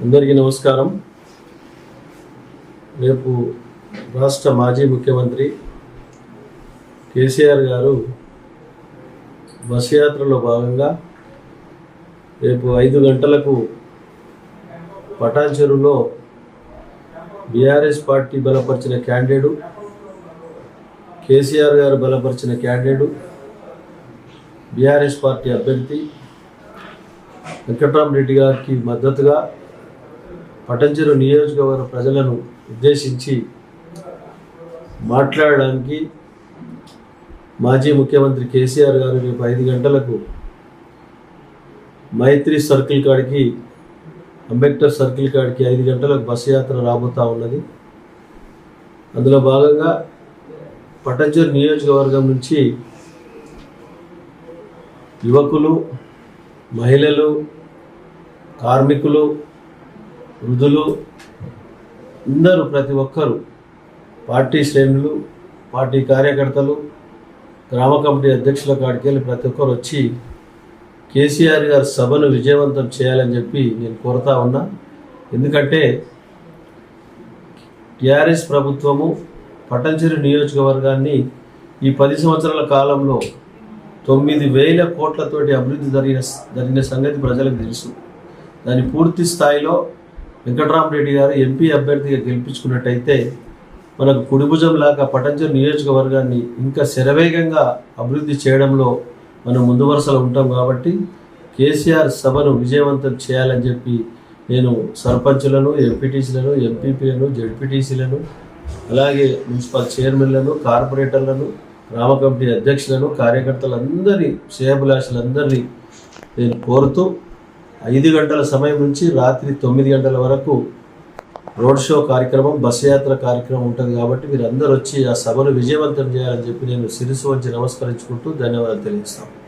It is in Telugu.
అందరికీ నమస్కారం. రేపు రాష్ట్ర మాజీ ముఖ్యమంత్రి కేసీఆర్ గారు బస్ యాత్రలో భాగంగా రేపు ఐదు గంటలకు పటాన్ చెరువులో బీఆర్ఎస్ పార్టీ బలపరిచిన క్యాండిడేటు కేసీఆర్ గారు బలపరిచిన క్యాండిడేటు బీఆర్ఎస్ పార్టీ అభ్యర్థి వెంకట్రామరెడ్డి గారికి మద్దతుగా పటంచెరు నియోజకవర్గ ప్రజలను ఉద్దేశించి మాట్లాడడానికి మాజీ ముఖ్యమంత్రి కేసీఆర్ గారు రేపు ఐదు గంటలకు మైత్రి సర్కిల్ కాడికి అంబేద్కర్ సర్కిల్ కాడికి ఐదు గంటలకు బస్సు యాత్ర రాబోతూ ఉన్నది. అందులో భాగంగా పటంచెరు నియోజకవర్గం నుంచి యువకులు మహిళలు కార్మికులు వృద్ధులు అందరూ ప్రతి ఒక్కరూ పార్టీ శ్రేణులు పార్టీ కార్యకర్తలు గ్రామ కమిటీ అధ్యక్షుల కాడికి వెళ్ళి ప్రతి ఒక్కరు వచ్చి కేసీఆర్ గారి సభను విజయవంతం చేయాలని చెప్పి నేను కోరుతా ఉన్నా. ఎందుకంటే టీఆర్ఎస్ ప్రభుత్వము పటంచెరు నియోజకవర్గాన్ని ఈ పది సంవత్సరాల కాలంలో తొమ్మిది వేల కోట్లతోటి అభివృద్ధి జరిగిన జరిగిన సంగతి ప్రజలకు తెలుసు. దాని పూర్తి స్థాయిలో వెంకటరామరెడ్డి గారు ఎంపీ అభ్యర్థిగా గెలిపించుకున్నట్టయితే మనకు కుడిభుజం లాగా పటంచర్ నియోజకవర్గాన్ని ఇంకా శరవేగంగా అభివృద్ధి చేయడంలో మనం ముందు వరుసలో ఉంటాం కాబట్టి కేసీఆర్ సభను విజయవంతం చేయాలని చెప్పి నేను సర్పంచులను ఎంపీటీసీలను ఎంపీపీలను జడ్పీటీసీలను అలాగే మున్సిపల్ చైర్మన్లను కార్పొరేటర్లను గ్రామ కమిటీ అధ్యక్షులను కార్యకర్తలందరి శ్రేయభిలాషులందరినీ నేను కోరుతూ ఐదు గంటల సమయం నుంచి రాత్రి తొమ్మిది గంటల వరకు రోడ్ షో కార్యక్రమం బస్సు యాత్ర కార్యక్రమం ఉంటుంది కాబట్టి మీరు అందరూ వచ్చి ఆ సభను విజయవంతం చేయాలని చెప్పి నేను శిరసు వంచి నమస్కరించుకుంటూ ధన్యవాదాలు తెలియజేస్తాను.